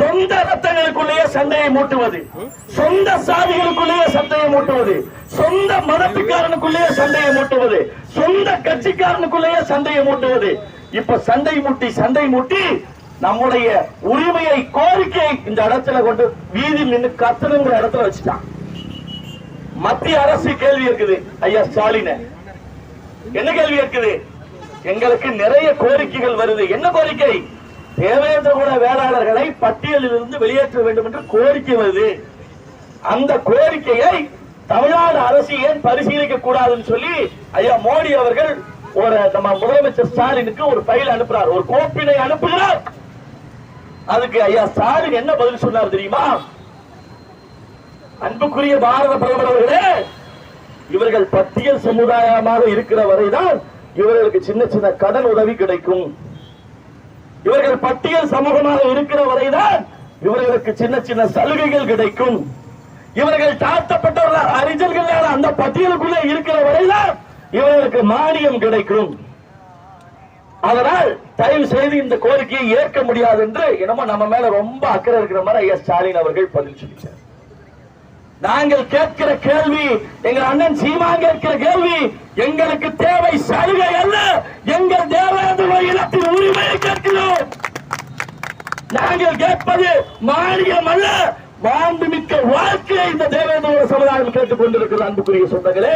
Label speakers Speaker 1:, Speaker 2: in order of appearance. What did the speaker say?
Speaker 1: சொந்த ரத்தங்களுக்குள்ளேயே சண்டையை மூட்டுவது. சொந்த சாதிகளுக்குள்ளேயே சண்டையை மூட்டுவது. சொந்த மதத்துக்காரனுக்குள்ளேயே சண்டையை மூட்டுவது. சொந்த கட்சிக்காரனுக்குள்ளேயே சண்டையை மூட்டுவது. இப்ப சண்டை மூட்டி சண்டை மூட்டி நம்முடைய உரிமையை கோரிக்கையை இந்த இடத்துல கொண்டு வீதியில் நின்று கத்தணுங்கிற இடத்துல வச்சுட்டான். மத்திய அரசு கேள்வி இருக்குது. ஐயா ஸ்டாலின். என்ன கேள்வி இருக்குது? எங்களுக்கு நிறைய கோரிக்கைகள் வருது. என்ன கோரிக்கை? தேவேந்திர கூட பட்டியலில் இருந்து வெளியேற்ற வேண்டும் என்று கோரிக்கை வருது. அந்த கோரிக்கையை தமிழ்நாடு அரசு ஏன் பரிசீலிக்க கூடாதுன்னு சொல்லி ஐயா மோடி அவர்கள் ஒரு நம்ம முதலமைச்சர் ஸ்டாலினுக்கு ஒரு ஃபைல் அனுப்புறார். ஒரு கோப்பினை அனுப்புகிறார். அதுக்கு ஐயா ஸ்டாலின் என்ன பதில் சொன்னார் தெரியுமா? அன்புக்குரிய பாரத பிரதமர் அவர்களே இவர்கள் பட்டியல் சமுதாயமாக இருக்கிற வரைதான் இவர்களுக்கு சின்ன சின்ன கடன் உதவி கிடைக்கும். இவர்கள் பட்டியல் சமூகமாக இருக்கிற வரைதான் இவர்களுக்கு சின்ன சின்ன சலுகைகள் கிடைக்கும். இவர்கள் தாழ்த்தப்பட்டவர்கள் அறிஞர்கள் அந்த பட்டியலுக்குள்ளே இருக்கிற வரைதான் இவர்களுக்கு மானியம் கிடைக்கும். அதனால் தயவு செய்து இந்த கோரிக்கையை ஏற்க முடியாது என்று என்னமோ நம்ம மேல ரொம்ப அக்கறை இருக்கிற மாதிரி ஐயா ஸ்டாலின் அவர்கள் பதில் சொல்லிட்டார். நாங்கள் கேட்கிற கேள்வி எங்கள் அண்ணன் சீமா கேட்கிற கேள்வி எங்களுக்கு தேவை சலுகை அல்ல எங்கள் தேவேந்திர இனத்தின் உரிமையை கேட்கிறோம் நீங்கள் கேட்பது மானியம் அல்ல மாண்புமிக்க வாழ்க்கையை இந்த தேவேந்திர சமுதாயம் கேட்டுக் கொண்டிருக்கிற அன்புக்குரிய சொந்தங்களே.